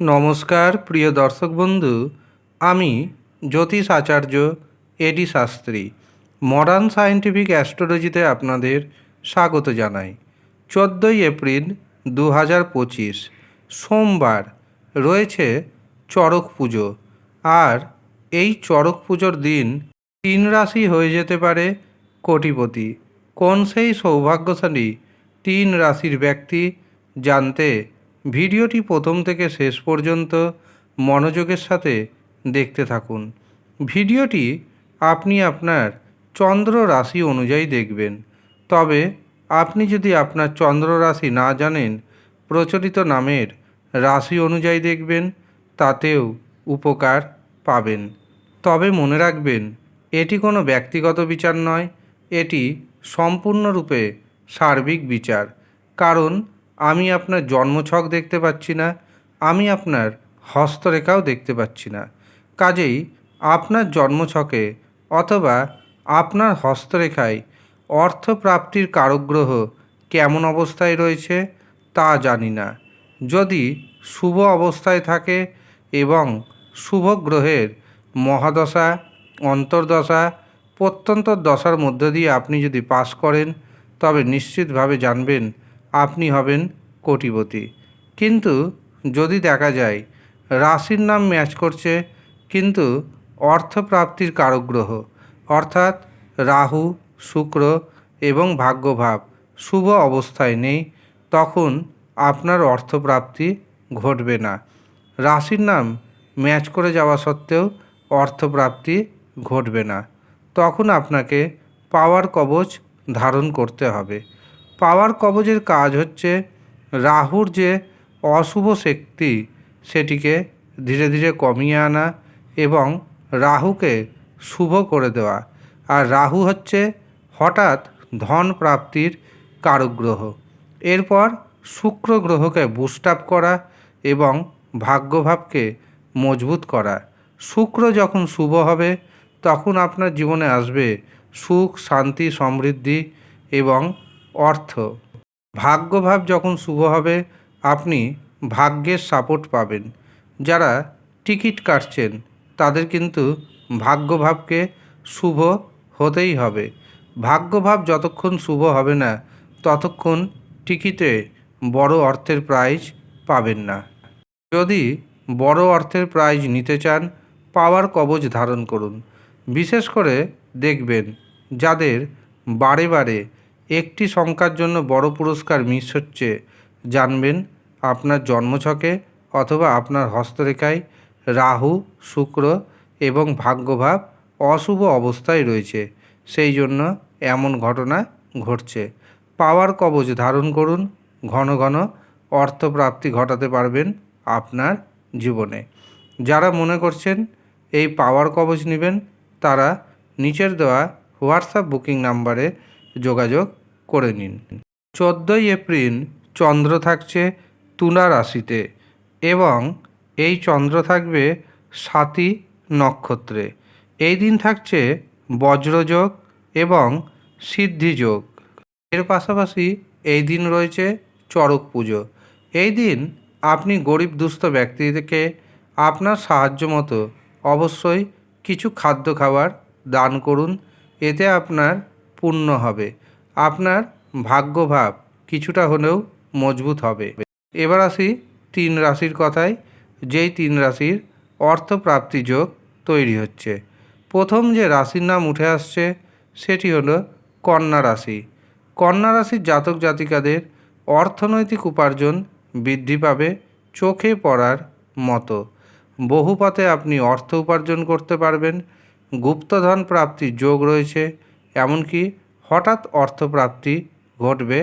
নমস্কার, প্রিয় দর্শক বন্ধু। আমি জ্যোতিষ আচার্য A D Shastri. Modern scientific অ্যাস্ট্রোলজিতে আপনাদের স্বাগত জানাই। চোদ্দোই এপ্রিল দু হাজার পঁচিশ, সোমবার, রয়েছে চড়ক পুজো। আর এই চড়ক পুজোর দিন তিন রাশি হয়ে যেতে পারে কোটিপতি। কোন সেই সৌভাগ্যশালী তিন রাশির ব্যক্তি জানতে ভিডিওটি প্রথম থেকে শেষ পর্যন্ত মনোযোগের সাথে দেখতে থাকুন। ভিডিওটি আপনি আপনার চন্দ্র রাশি অনুযায়ী দেখবেন। তবে আপনি যদি আপনার চন্দ্র রাশি না জানেন, প্রচলিত নামের রাশি অনুযায়ী দেখবেন, তাতেও উপকার পাবেন। তবে মনে রাখবেন, এটি কোনো ব্যক্তিগত বিচার নয়, এটি সম্পূর্ণরূপে সার্বিক বিচার। কারণ আমি আপনার জন্মছক দেখতে পাচ্ছি না, আমি আপনার হস্তরেখাও দেখতে পাচ্ছি না। কাজেই আপনার জন্মছকে অথবা আপনার হস্তরেখায় অর্থপ্রাপ্তির কারকগ্রহ কেমন অবস্থায় রয়েছে তা জানি না। যদি শুভ অবস্থায় থাকে এবং শুভ গ্রহের মহাদশা, অন্তর্দশা, প্রত্যন্ত দশার মধ্য দিয়ে আপনি যদি পাস করেন, তবে নিশ্চিতভাবে জানবেন আপনি হবেন কোটিপতি। কিন্তু যদি দেখা যায়, রাশির নাম ম্যাচ করছে, কিন্তু অর্থপ্রাপ্তির কারকগ্রহ অর্থাৎ রাহু, শুক্র এবং ভাগ্যভাব শুভ অবস্থায় নেই, তখন আপনার অর্থপ্রাপ্তি ঘটবে না। রাশির নাম ম্যাচ করে যাওয়া সত্ত্বেও অর্থপ্রাপ্তি ঘটবে না। তখন আপনাকে পাওয়ার কবচ ধারণ করতে হবে। পাওয়ার কবজের কাজ হচ্ছে রাহুর যে অশুভ শক্তি, সেটিকে ধীরে ধীরে কমিয়ে আনা এবং রাহুকে শুভ করে দেওয়া। আর রাহু হচ্ছে হঠাৎ ধন প্রাপ্তির কারক গ্রহ এরপর শুক্র গ্রহকে বুস্ট আপ করা এবং ভাগ্যভাবকে মজবুত করা। শুক্র যখন শুভ হবে, তখন আপনার জীবনে আসবে সুখ, শান্তি, সমৃদ্ধি এবং অর্থ। ভাগ্যভাব যখন শুভ হবে, আপনি ভাগ্যের সাপোর্ট পাবেন। যারা টিকিট কাটছেন, তাদের কিন্তু ভাগ্যভাবকে শুভ হতেই হবে। ভাগ্যভাব যতক্ষণ শুভ হবে না, ততক্ষণ টিকিটে বড় অর্থের প্রাইজ পাবেন না। যদি বড় অর্থের প্রাইজ নিতে চান, পাওয়ার কবচ ধারণ করুন। বিশেষ করে দেখবেন, যাদের বারে বারে একটি সংখ্যার জন্য বড় পুরস্কার মিস হচ্ছে। জানবেন, আপনার জন্মছকে অথবা আপনার হস্তরেখায় রাহু, শুক্র এবং ভাগ্যভাব অশুভ অবস্থায় রয়েছে। সেই জন্য এমন ঘটনা ঘটছে। পাওয়ার কবচ ধারণ করুন, ঘন ঘন অর্থপ্রাপ্তি ঘটাতে পারবেন আপনার জীবনে। যারা মনে করছেন এই পাওয়ার কবচ নেবেন, তারা নিচের দেওয়া হোয়াটসঅ্যাপ বুকিং নাম্বারে যোগাযোগ করে নিন। চোদ্দোই এপ্রিল চন্দ্র থাকছে তুলা রাশিতে এবং এই চন্দ্র থাকবে সাতই নক্ষত্রে। এই দিন থাকছে বজ্রযোগ এবং সিদ্ধিযোগ। এর পাশাপাশি এই দিন রয়েছে চড়ক পুজো। এই দিন আপনি গরিব দুস্থ ব্যক্তিকে আপনার সাহায্য মতো অবশ্যই কিছু খাদ্য খাবার দান করুন। এতে আপনার পুণ্য হবে। আপনার ভাগ্যভাব কিছুটা হলেও মজবুত হবে। এবার আসি তিন রাশির কথায়, যেই তিন রাশির অর্থপ্রাপ্তি যোগ তৈরি হচ্ছে। প্রথম যে রাশির নাম উঠে আসছে, সেটি হলো কন্যা রাশি। কন্যা রাশির জাতক জাতিকাদের অর্থনৈতিক উপার্জন বৃদ্ধি পাবে চোখে পড়ার মতো। বহুপথে আপনি অর্থ উপার্জন করতে পারবেন। গুপ্তধন প্রাপ্তির যোগ রয়েছে। এমনকি হঠাৎ অর্থপ্রাপ্তি ঘটবে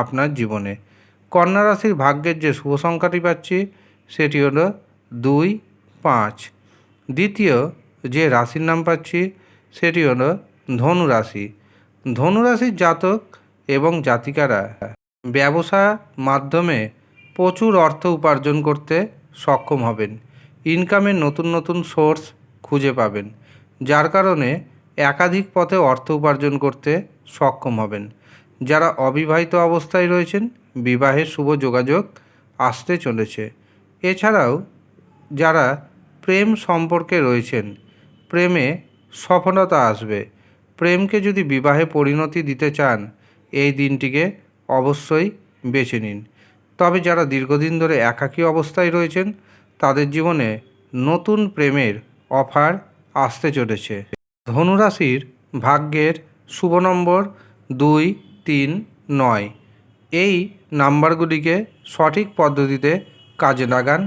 আপনার জীবনে। কন্যা রাশির ভাগ্যের যে শুভ সংখ্যাটি পাচ্ছি, সেটি হলো দুই পাঁচ। দ্বিতীয় যে রাশির নাম পাচ্ছি, সেটি হলো ধনু রাশি। ধনু রাশির জাতক এবং জাতিকারা ব্যবসা মাধ্যমে প্রচুর অর্থ উপার্জন করতে সক্ষম হবেন। ইনকামের নতুন নতুন সোর্স খুঁজে পাবেন। যার কারণে একাধিক পথে অর্থ উপার্জন করতে সক্ষম হবেন। যারা অবিবাহিত অবস্থায় রয়েছেন, বিবাহের শুভ যোগাযোগ আসতে চলেছে। এছাড়াও, যারা প্রেম সম্পর্কে রয়েছেন, প্রেমে সফলতা আসবে। প্রেমকে যদি বিবাহে পরিণতি দিতে চান, এই দিনটিকে অবশ্যই বেছে নিন। তবে যারা দীর্ঘদিন ধরে একাকী অবস্থায় রয়েছেন, তাদের জীবনে নতুন প্রেমের অফার আসতে চলেছে। ধনুরাশির ভাগ্যের শুভ নম্বর দুই, তিন, নয়। এই নাম্বারগুলিকে সঠিক পদ্ধতিতে কাজে লাগান,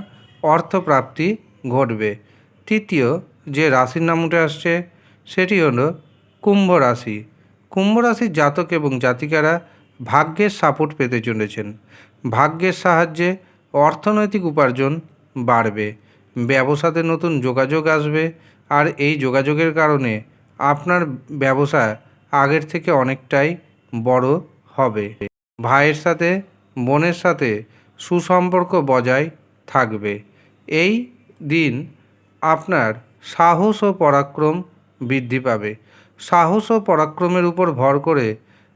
অর্থপ্রাপ্তি ঘটবে। তৃতীয় যে রাশির নাম উঠে আসছে, সেটি হলো কুম্ভ রাশি। কুম্ভ রাশির জাতক এবং জাতিকারা ভাগ্যের সাপোর্ট পেতে চলেছেন। ভাগ্যের সাহায্যে অর্থনৈতিক উপার্জন বাড়বে। ব্যবসাতে নতুন যোগাযোগ আসবে, আর এই যোগাযোগের কারণে আপনার ব্যবসা আগের থেকে অনেকটাই বড় হবে। ভাইয়ের সাথে, বোনের সাথে সুসম্পর্ক বজায় থাকবে। এই দিন আপনার সাহস ও পরাক্রম বৃদ্ধি পাবে। সাহস ও পরাক্রমের উপর ভর করে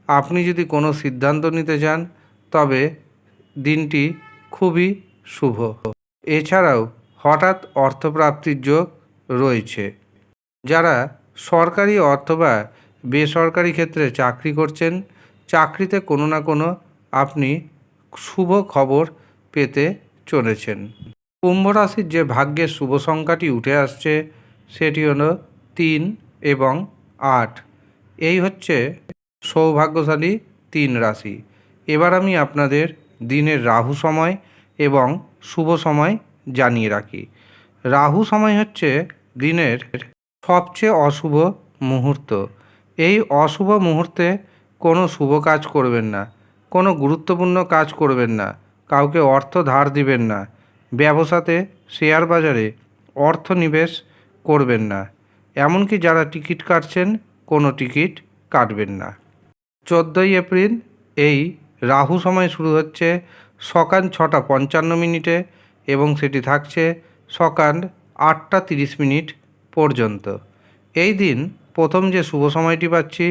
আপনি যদি কোনো সিদ্ধান্ত নিতে চান, তবে দিনটি খুবই শুভ। এছাড়াও হঠাৎ অর্থপ্রাপ্তির যোগ রয়েছে। যারা সরকারি অথবা বেসরকারি ক্ষেত্রে চাকরি করছেন, চাকরিতে কোনো না কোনো আপনি শুভ খবর পেতে চলেছেন। কুম্ভ রাশির যে ভাগ্যের শুভ সংখ্যাটি উঠে আসছে, সেটি হলো তিন এবং আট। এই হচ্ছে সৌভাগ্যশালী তিন রাশি। এবার আমি আপনাদের দিনের রাহু সময় এবং শুভ সময় জানিয়ে রাখি। রাহু সময় হচ্ছে দিনের সবচেয়ে অশুভ মুহূর্ত। এই অশুভ মুহূর্তে কোনো শুভ কাজ করবেন না, কোনো গুরুত্বপূর্ণ কাজ করবেন না, কাউকে অর্থ ধার দিবেন না, ব্যবসাতে, শেয়ার বাজারে অর্থ নিবেশ করবেন না। এমনকি যারা টিকিট কাটছেন, কোনো টিকিট কাটবেন না। চোদ্দোই এপ্রিল, এই রাহু সময় শুরু হচ্ছে সকাল ছটা পঞ্চান্ন মিনিটে এবং সেটি থাকছে সকাল আটটা তিরিশ মিনিট পর্যন্ত। এই দিন প্রথম যে শুভ সময়টি পাচ্ছি,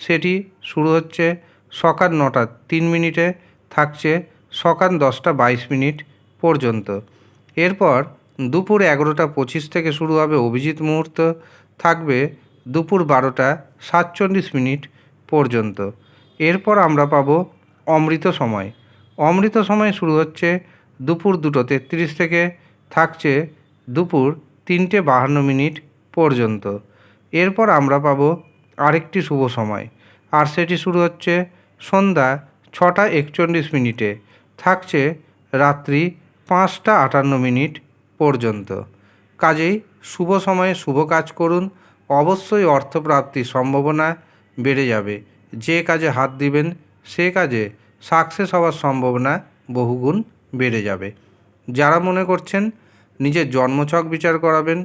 সেটি শুরু হচ্ছে সকাল নটা তিন মিনিটে, থাকছে সকাল দশটা বাইশ মিনিট পর্যন্ত। এরপর দুপুর এগারোটা পঁচিশ থেকে শুরু হবে অভিজিৎ মুহূর্ত, থাকবে দুপুর বারোটা সাতচল্লিশ মিনিট পর্যন্ত। এরপর আমরা পাবো অমৃত সময়। অমৃত সময় শুরু হচ্ছে দুপুর দুটো তেত্রিশ থেকে, থাকছে দুপুর তিনটে বাহান্ন মিনিট পর্যন্ত। এরপর আমরা পাবো আরেকটি শুভ সময়। আর সেটি শুরু হচ্ছে সন্ধ্যা ছটা একচল্লিশ মিনিটে। থাকছে রাত্রি পাঁচটা আটান্ন মিনিট পর্যন্ত। কাজেই শুভ সময়ে শুভ কাজ করুন। অবশ্যই অর্থপ্রাপ্তির সম্ভাবনা বেড়ে যাবে। যে কাজে হাত দিবেন, সে কাজে সাকসেস হওয়ার সম্ভাবনা বহুগুণ বেড়ে যাবে। যারা মনে করছেন, নিজের জন্মছক বিচার করাবেন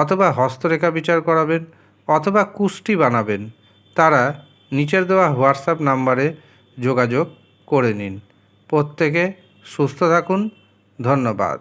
অথবা হস্তরেখা বিচার করাবেন অথবা কুষ্টি বানাবেন। তারা নিচের দেওয়া হোয়াটসঅ্যাপ নাম্বারে যোগাযোগ করে নিন। প্রত্যেকে সুস্থ থাকুন। ধন্যবাদ।